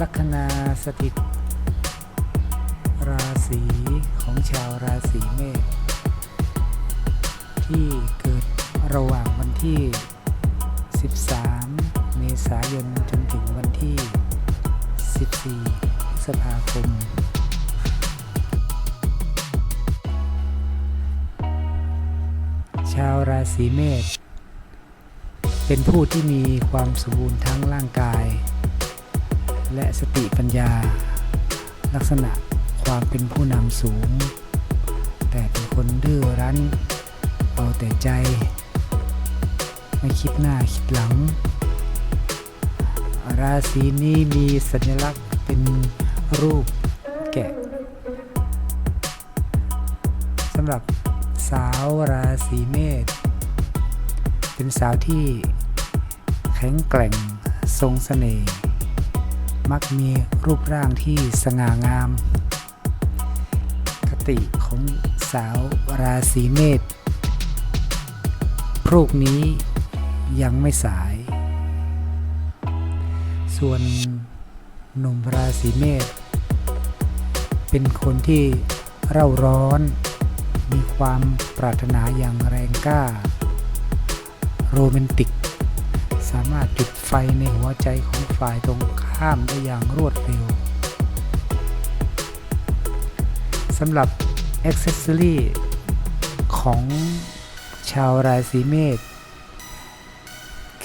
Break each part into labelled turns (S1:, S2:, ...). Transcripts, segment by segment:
S1: ลัคนาสถิต ราศีของชาวราศีเมษที่เกิดระหว่างวันที่ 13 เมษายนจนถึงวันที่ 14พฤษภาคม ชาวราศีเมษเป็นผู้ที่มีความสมบูรณ์ทั้งร่างกาย และสติปัญญา ลักษณะความเป็นผู้นำสูง แต่เป็นคนดื้อรั้น เอาแต่ใจ ไม่คิดหน้าคิดหลัง ราศีนี้มีสัญลักษณ์เป็นรูปแกะสำหรับสาวราศีเมษเป็นสาวที่แข็งแกร่งทรงเสน่ห์ มักมีรูปร่างที่สง่างาม คติของสาวราศีเมษพรุ่งนี้ยังไม่สาย ส่วนหนุ่มราศีเมษเป็นคนที่เร่าร้อน มีความปรารถนาอย่างแรงกล้า โรแมนติก สามารถจุดไฟในหัวใจของฝ่ายตรงข้ามได้อย่างรวดเร็วสำหรับอ็อกเซสซอรีของชาวราศีเมษ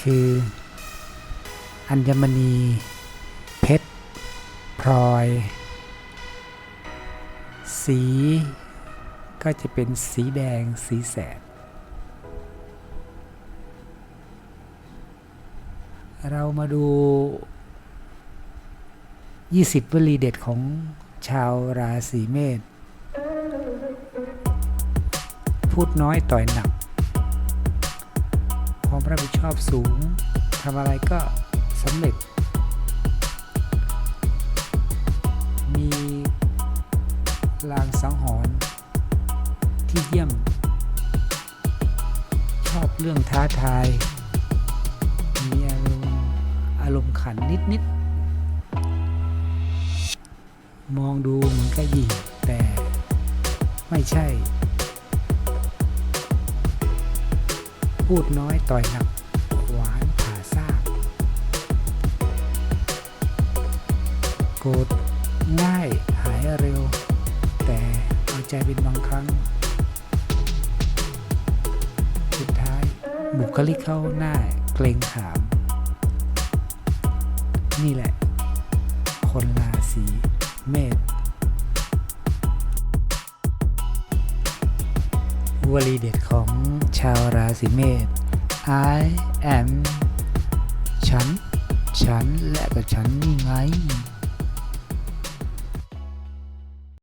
S1: คืออัญมณี เพชร พลอย สีก็จะเป็นสีแดงสีแสด เรามาดู 20 วลีเด็ดของชาวราศีเมษ พูดน้อยต่อยหนัก ความรับผิดชอบสูง ทำอะไรก็สำเร็จ มีลางสังหรณ์ที่เยี่ยม ชอบเรื่องท้าทายารมณ์ขันนิดนิดๆ มองดูเหมือนกับหญิงแต่ไม่ใช่ พูดน้อยต่อยหนักหวานผ่าซากโกรธง่ายหายเร็ว แต่เอาใจเป็นบางครั้ง สุดท้ายบุคลิกเข้าหน้าเกรงขาม นี่แหละ คนราศีเมษวลีเด็ดของชาวราศีเมษ I am ฉัน ฉันและก็ฉันนี่ไง